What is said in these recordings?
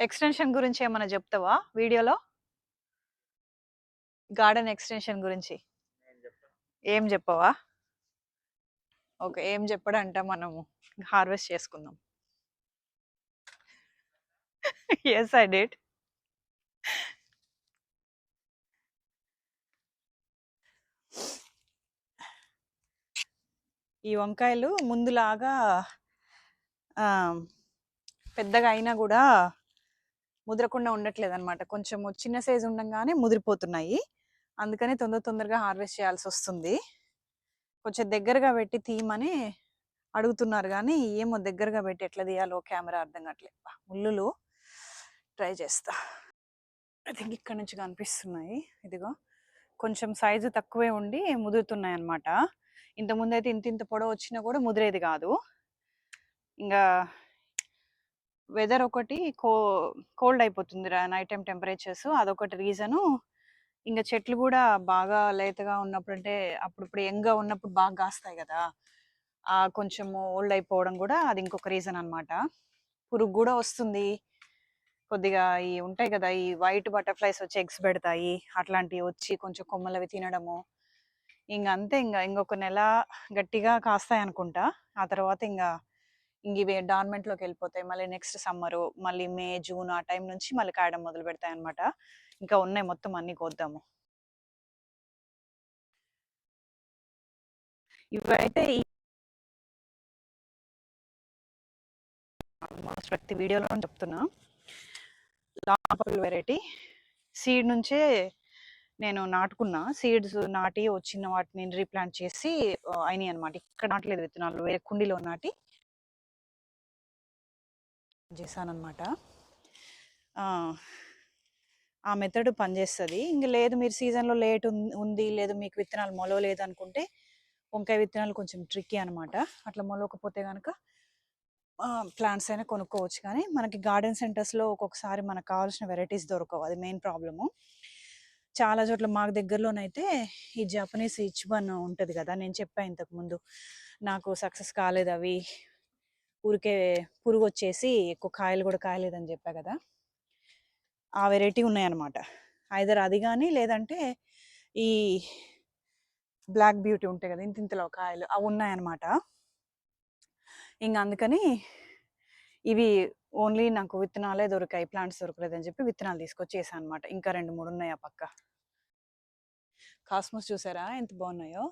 Extension గురించి ఏమైనా చెప్తావా వీడియోలో? గార్డెన్ ఎక్స్టెన్షన్ గురించి. ఏం చెప్పవా? ఓకే ఏం చెప్పడంట మనము? హార్వెస్ట్ చేసుకుందాం. ఎస్ ఐ డేట్ ఈ వంకాయలు ముందులాగా పెద్దగా అయినా కూడా ముదరకుండా ఉండట్లేదు అనమాట కొంచెం చిన్న సైజు ఉండగానే ముదిరిపోతున్నాయి. అందుకని తొందర తొందరగా హార్వెస్ట్ చేయాల్సి వస్తుంది. కొంచెం దగ్గరగా పెట్టి తీయమని అడుగుతున్నారు కానీ ఏమో దగ్గరగా పెట్టి ఎట్లా తీయాలో కెమెరా అర్థం కావట్లేదు ముళ్ళులు ట్రై చేస్తా. ఐ థింక్ ఇక్కడ నుంచి కనిపిస్తున్నాయి. ఇదిగో కొంచెం సైజు తక్కువే ఉండి ముదురుతున్నాయి అనమాట ఇంతకుముందు అయితే ఇంత ఇంత పొడవు వచ్చినా కూడా ముదిరేది కాదు. ఇంకా వెదర్ ఒకటి కో కోల్డ్ అయిపోతుంది నైట్ టైం టెంపరేచర్స్. అదొకటి రీజను. ఇంకా చెట్లు కూడా బాగా లేతగా ఉన్నప్పుడు అంటే అప్పుడు యంగ్గా ఉన్నప్పుడు బాగా కాస్తాయి కదా కొంచెం ఓల్డ్ అయిపోవడం కూడా అది ఇంకొక రీజన్ అనమాట పురుగు కూడా వస్తుంది. కొద్దిగా ఈ ఉంటాయి కదా ఈ వైట్ బటర్ఫ్లైస్ వచ్చి ఎగ్స్ పెడతాయి అట్లాంటివి వచ్చి కొంచెం కొమ్మలవి తినడము. ఇంక అంతే ఇంకా ఇంకొక నెల గట్టిగా కాస్తాయి అనుకుంటా ఆ తర్వాత ఇంకా ఇవి డార్మెంట్లోకి లోకి వెళ్ళిపోతాయి. మళ్ళీ నెక్స్ట్ సమ్మర్ మళ్ళీ మే జూన్ ఆ టైం నుంచి మళ్ళీ కాయడం మొదలు పెడతాయి అనమాట ఇంకా ఉన్నాయి మొత్తం అన్ని కోద్దాము. ఇవైతే ఆల్మోస్ట్ ప్రతి వీడియోలో చెప్తున్నా. లాపల్ వెరైటీ. సీడ్ నుంచే నేను నాటుకున్నా. సీడ్స్ నాటి వచ్చిన వాటిని రీప్లాంట్ చేసి అయినాయి అనమాట ఇక్కడ నాటలేదు విత్తనాలు వేరే కుండీలో నాటి చేశానమాట ఆ మెథడ్ పనిచేస్తుంది. ఇంక లేదు మీరు సీజన్లో లేట్ ఉంది లేదు మీకు విత్తనాలు మొలవలేదు అనుకుంటే వంకాయ విత్తనాలు కొంచెం ట్రిక్కీ అనమాట అట్లా మొలవకపోతే కనుక ప్లాంట్స్ అయినా కొనుక్కోవచ్చు. కానీ మనకి గార్డెన్ సెంటర్స్లో ఒక్కొక్కసారి మనకు కావాల్సిన వెరైటీస్ దొరకవు. అది మెయిన్ ప్రాబ్లము చాలా చోట్ల మాకు దగ్గరలోనైతే ఈ జపనీస్ ఇచ్బన్ ఉంటుంది కదా నేను చెప్పాను ఇంతకు ముందు. నాకు సక్సెస్ కాలేదు అవి. ఊరికే పురుగు వచ్చేసి ఎక్కువ కాయలు కూడా కాయలేదని చెప్పా కదా! ఆ వెరైటీ ఉన్నాయన్నమాట. ఐదర్ అది కానీ లేదంటే ఈ బ్లాక్ బ్యూటీ ఉంటాయి కదా! ఇంత ఇంతలో కాయలు అవి ఉన్నాయన్నమాట. ఇంక అందుకని ఇవి ఓన్లీ నాకు విత్తనాలే దొరికాయి ప్లాంట్స్ దొరకలేదని చెప్పి విత్తనాలు తీసుకొచ్చి వేసాను అనమాట ఇంకా రెండు మూడు ఉన్నాయి ఆ పక్క. కాస్మోస్ చూసారా? ఎంత బాగున్నాయో!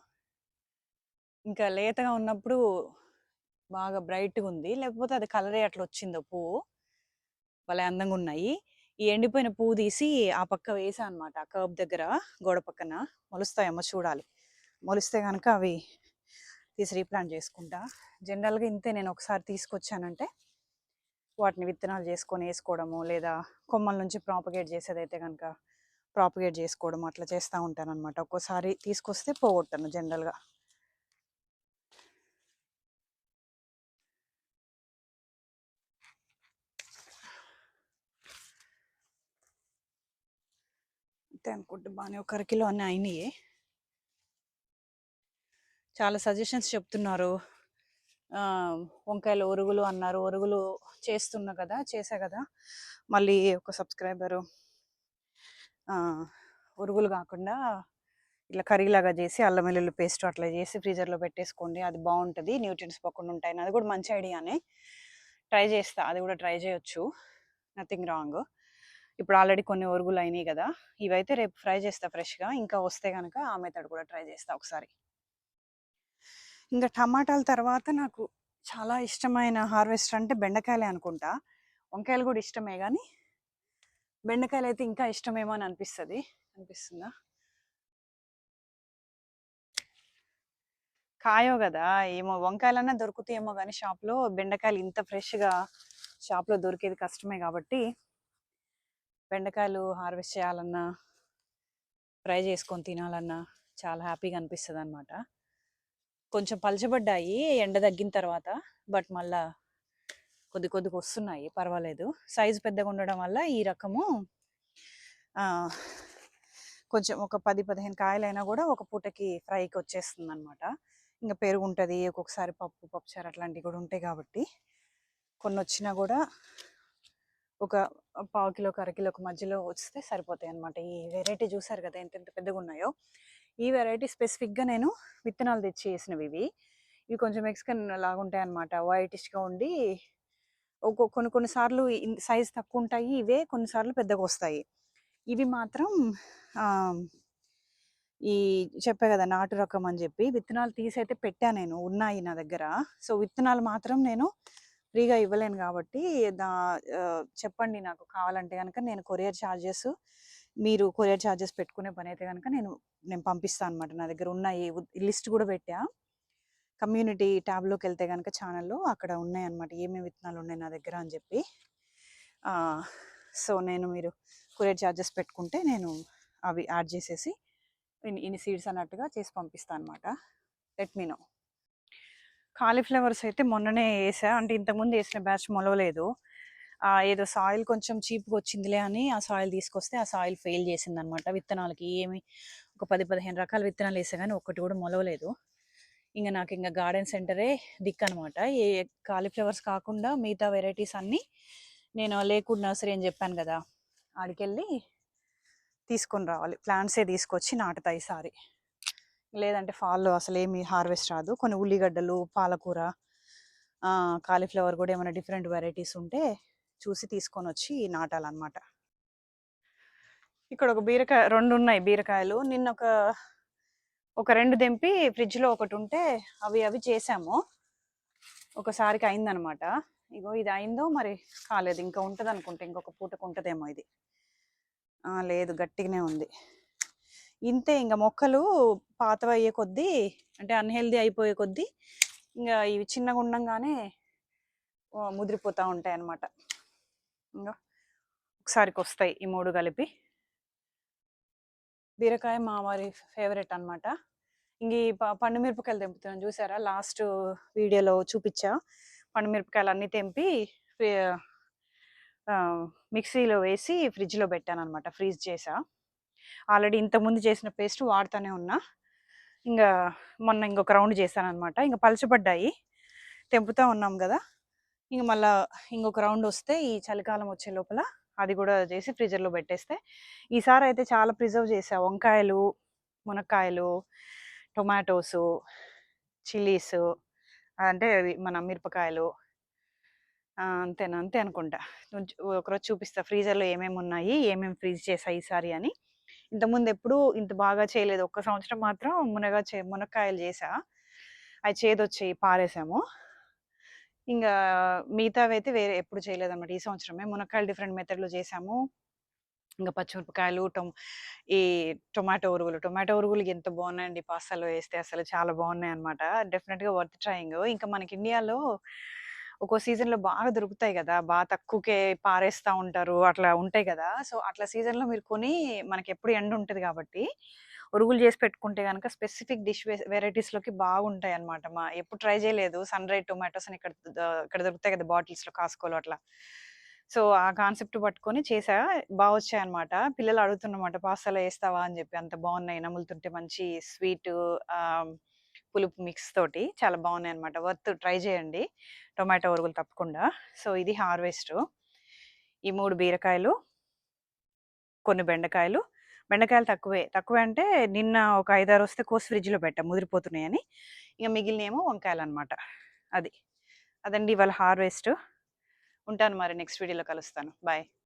ఇంకా లేతగా ఉన్నప్పుడు బాగా బ్రైట్గా ఉంది. లేకపోతే అది కలరే అట్లా వచ్చిందో పువ్వు? భలే అందంగా ఉన్నాయి. ఈ ఎండిపోయిన పువ్వు తీసి ఆ పక్క వేసా అనమాట ఆ కర్బ్ దగ్గర గోడ పక్కన. మొలుస్తాయేమో చూడాలి. మొలిస్తే కనుక అవి తీసి రీప్లాంట్ చేసుకుంటా. జనరల్గా ఇంతే నేను ఒకసారి తీసుకొచ్చానంటే వాటిని విత్తనాలు చేసుకొని వేసుకోవడము లేదా కొమ్మల నుంచి ప్రాపగేట్ చేసేదైతే కనుక ప్రాపగేట్ చేసుకోవడం అట్లా చేస్తూ ఉంటాను అనమాట ఒక్కోసారి తీసుకొస్తే పోగొట్టాను జనరల్గా. అంతే అనుకుంటే. బాగానే ఒక అరకిలో అన్నీ అయినాయి. చాలా సజెషన్స్ చెప్తున్నారు. వంకాయలు ఒరుగులు అన్నారు. ఒరుగులు చేస్తున్నా కదా చేసా కదా. మళ్ళీ ఒక సబ్స్క్రైబరు ఒరుగులు కాకుండా ఇట్లా కర్రీలాగా చేసి అల్లం వెల్లుల్లి పేస్ట్ అట్లా చేసి ఫ్రీజర్లో పెట్టేసుకోండి. అది బాగుంటుంది. న్యూట్రియన్స్ పోకుండా ఉంటాయి అది కూడా మంచి ఐడియానే ట్రై చేస్తా. అది కూడా ట్రై చేయొచ్చు. నథింగ్ రాంగ్ ఇప్పుడు ఆల్రెడీ కొన్ని ఒరుగులు అయినాయి కదా ఇవైతే రేపు ఫ్రై చేస్తా ఫ్రెష్గా. ఇంకా వస్తే కనుక ఆ మెథడ్ కూడా ట్రై చేస్తా ఒకసారి. ఇంకా టమాటాల తర్వాత నాకు చాలా ఇష్టమైన హార్వెస్టర్ అంటే బెండకాయలే అనుకుంటా. వంకాయలు కూడా ఇష్టమే కానీ బెండకాయలు అయితే ఇంకా ఇష్టమేమో అని అనిపిస్తుంది. అనిపిస్తుందా? కాయో కదా ఏమో వంకాయలన్నా దొరుకుతాయేమో కానీ షాప్లో బెండకాయలు ఇంత ఫ్రెష్గా షాప్లో దొరికేది కష్టమే కాబట్టి బెండకాయలు హార్వెస్ట్ చేయాలన్నా ఫ్రై చేసుకొని తినాలన్నా చాలా హ్యాపీగా అనిపిస్తుంది అనమాట కొంచెం పలచబడ్డాయి ఎండ తగ్గిన తర్వాత బట్ మళ్ళా కొద్ది కొద్దిగా వస్తున్నాయి పర్వాలేదు. సైజు పెద్దగా ఉండడం వల్ల ఈ రకము కొంచెం ఒక పది పదిహేను కాయలైనా కూడా ఒక పూటకి ఫ్రైకి వచ్చేస్తుంది అనమాట ఇంకా పెరుగు ఉంటుంది ఒక్కొక్కసారి పప్పు పప్పుచారు అట్లాంటివి కూడా ఉంటాయి కాబట్టి కొన్ని వచ్చినా కూడా ఒక పావు కిలోకి అర కిలోకి మధ్యలో వస్తే సరిపోతాయి అనమాట ఈ వెరైటీ చూసారు కదా ఎంత ఎంత పెద్దగా ఉన్నాయో. ఈ వెరైటీ స్పెసిఫిక్గా నేను విత్తనాలు తెచ్చి వేసినవి ఇవి. ఇవి కొంచెం మెక్సికన్ లాగా ఉంటాయి అనమాట వైటిష్గా ఉండి ఒక్కో కొన్ని కొన్నిసార్లు సైజ్ తక్కువ ఉంటాయి ఇవే కొన్నిసార్లు పెద్దగా వస్తాయి. ఇవి మాత్రం ఈ చెప్పా కదా నాటు రకం అని చెప్పి విత్తనాలు తీసి అయితే పెట్టా నేను. ఉన్నాయి నా దగ్గర. సో విత్తనాలు మాత్రం నేను ఫ్రీగా ఇవ్వలేను కాబట్టి దా చెప్పండి నాకు కావాలంటే కనుక నేను కొరియర్ ఛార్జెస్ మీరు కొరియర్ ఛార్జెస్ పెట్టుకునే పని అయితే కనుక నేను నేను పంపిస్తాను అనమాట నా దగ్గర ఉన్నాయి. లిస్ట్ కూడా పెట్టా. కమ్యూనిటీ ట్యాబ్లోకి వెళ్తే కనుక ఛానల్లో అక్కడ ఉన్నాయి అనమాట ఏమేమి విత్తనాలు ఉన్నాయి నా దగ్గర అని చెప్పి. సో నేను మీరు కొరియర్ ఛార్జెస్ పెట్టుకుంటే నేను అవి యాడ్ చేసేసి ఇన్ని సీడ్స్ అన్నట్టుగా చేసి పంపిస్తాను అనమాట లెట్ మీ నో. కాలీఫ్లవర్స్ అయితే మొన్ననే వేసా. అంటే ఇంతకుముందు వేసిన బ్యాచ్ మొలవలేదు. ఏదో సాయిల్ కొంచెం చీప్గా వచ్చిందిలే అని ఆ సాయిల్ తీసుకొస్తే ఆ సాయిల్ ఫెయిల్ చేసింది అనమాట విత్తనాలకి ఏమి ఒక పది పదిహేను రకాల విత్తనాలు వేసా కానీ ఒక్కటి కూడా మొలవలేదు. ఇంకా నాకు ఇంకా గార్డెన్ సెంటరే దిక్కు అనమాట ఏ కాలీఫ్లవర్స్ కాకుండా మిగతా వెరైటీస్ అన్నీ నేను లేకుండా నర్సరీ అని చెప్పాను కదా ఆడికెళ్ళి తీసుకొని రావాలి. ప్లాంట్సే తీసుకొచ్చి నాటుతాయి ఈసారి. లేదంటే ఫాల్లో అసలు ఏమి హార్వెస్ట్ రాదు. కొన్ని ఉల్లిగడ్డలు పాలకూర కాలీఫ్లవర్ కూడా ఏమైనా డిఫరెంట్ వెరైటీస్ ఉంటే చూసి తీసుకొని వచ్చి నాటాలన్నమాట. ఇక్కడ ఒక బీరకాయ రెండు ఉన్నాయి బీరకాయలు. నిన్న ఒక ఒక రెండు దింపి ఫ్రిడ్జ్లో ఒకటి ఉంటే అవి అవి చేసాము. ఒకసారికి అయిందనమాట ఇగో ఇది అయిందో మరి కాలేదు. ఇంకా ఉంటుంది అనుకుంటే ఇంకొక పూటకు ఉంటుందేమో ఇది. లేదు గట్టిగానే ఉంది. ఇంతే ఇంకా మొక్కలు పాతవి అయ్యే కొద్దీ అంటే అన్హెల్దీ అయిపోయే కొద్దీ ఇంకా ఇవి చిన్నగా ఉండంగానే ముదిరిపోతూ ఉంటాయి అన్నమాట ఇంకా ఒకసారికి వస్తాయి ఈ మూడు కలిపి. బీరకాయ మావారి ఫేవరెట్ అనమాట ఇంక ఈ ప- పండు మిరపకాయలు తెంపుతున్నాను. చూసారా? లాస్ట్ వీడియోలో చూపించా. పండు మిరపకాయలు అన్నీ తెంపి మిక్సీలో వేసి ఫ్రిడ్జ్లో పెట్టాను అనమాట ఫ్రీజ్ చేసా. ఆల్రెడీ ఇంతకుముందు చేసిన పేస్ట్ వాడుతూనే ఉన్నా. ఇంకా మొన్న ఇంకొక రౌండ్ చేశాను అనమాట ఇంకా పలచబడ్డాయి. తెంపుతా ఉన్నాం కదా. ఇంక మళ్ళా ఇంకొక రౌండ్ వస్తే ఈ చలికాలం వచ్చే లోపల అది కూడా చేసి ఫ్రీజర్లో పెట్టేస్తే. ఈసారి అయితే చాలా ప్రిజర్వ్ చేసా వంకాయలు మునక్కాయలు టొమాటోసు చిల్లీస్ అంటే మన మిరపకాయలు అంతేనా? అంతే అనుకుంటా. ఒకరోజు చూపిస్తా. ఫ్రీజర్లో ఏమేమి ఉన్నాయి ఏమేమి ఫ్రీజ్ చేసా ఈసారి అని. ఇంతకుముందు ఎప్పుడు ఇంత బాగా చేయలేదు. ఒక్క సంవత్సరం మాత్రం మునగా చే మునక్కాయలు చేసా అవి చేదొచ్చి పారేసాము. ఇంకా మిగతావి అయితే వేరే ఎప్పుడు చేయలేదు అనమాట ఈ సంవత్సరమే మునక్కాయలు డిఫరెంట్ మెథడ్లో చేసాము ఇంకా పచ్చిమిరపకాయలు టొమ్ ఈ టొమాటో ఉరుగులు. టొమాటో ఉరుగులు ఎంత బాగున్నాయండి. పాస్తాలో వేస్తే అసలు చాలా బాగున్నాయి అనమాట డెఫినెట్గా వర్త్ ట్రయింగ్. ఇంకా మనకి ఇండియాలో ఒక్కో సీజన్లో బాగా దొరుకుతాయి కదా! బాగా తక్కువకే పారేస్తూ ఉంటారు. అట్లా ఉంటాయి కదా! సో అట్లా సీజన్లో మీరు కొని మనకి ఎప్పుడు ఎండ ఉంటుంది కాబట్టి ఉరుగులు చేసి పెట్టుకుంటే కనుక స్పెసిఫిక్ డిష్ వెరైటీస్లోకి బాగుంటాయి అనమాట మా ఎప్పుడు ట్రై చేయలేదు. సన్ రైడ్ టొమాటోస్ అని ఇక్కడ ఇక్కడ దొరుకుతాయి కదా బాటిల్స్లో కాసుకోలో అట్లా. సో ఆ కాన్సెప్ట్ పట్టుకొని చేసా. బాగా వచ్చాయన్నమాట. పిల్లలు అడుగుతున్నమాట పాస్తాలో వేస్తావా అని చెప్పి. అంత బాగున్నాయి. నములుతుంటే మంచి స్వీట్ పులుపు మిక్స్ తోటి చాలా బాగున్నాయి అనమాట వర్త్ ట్రై చేయండి. టొమాటో ఊరుగులు తప్పకుండా. సో ఇది హార్వెస్ట్. ఈ మూడు బీరకాయలు కొన్ని బెండకాయలు. బెండకాయలు తక్కువే. తక్కువే అంటే నిన్న ఒక ఐదారు వస్తే కోసి ఫ్రిడ్జ్లో పెట్టా. ముదిరిపోతున్నాయని. ఇక మిగిలినేమో వంకాయలు అనమాట అది. అదండి ఇవాళ హార్వెస్ట్. ఉంటాను మరి నెక్స్ట్ వీడియోలో కలుస్తాను. బాయ్.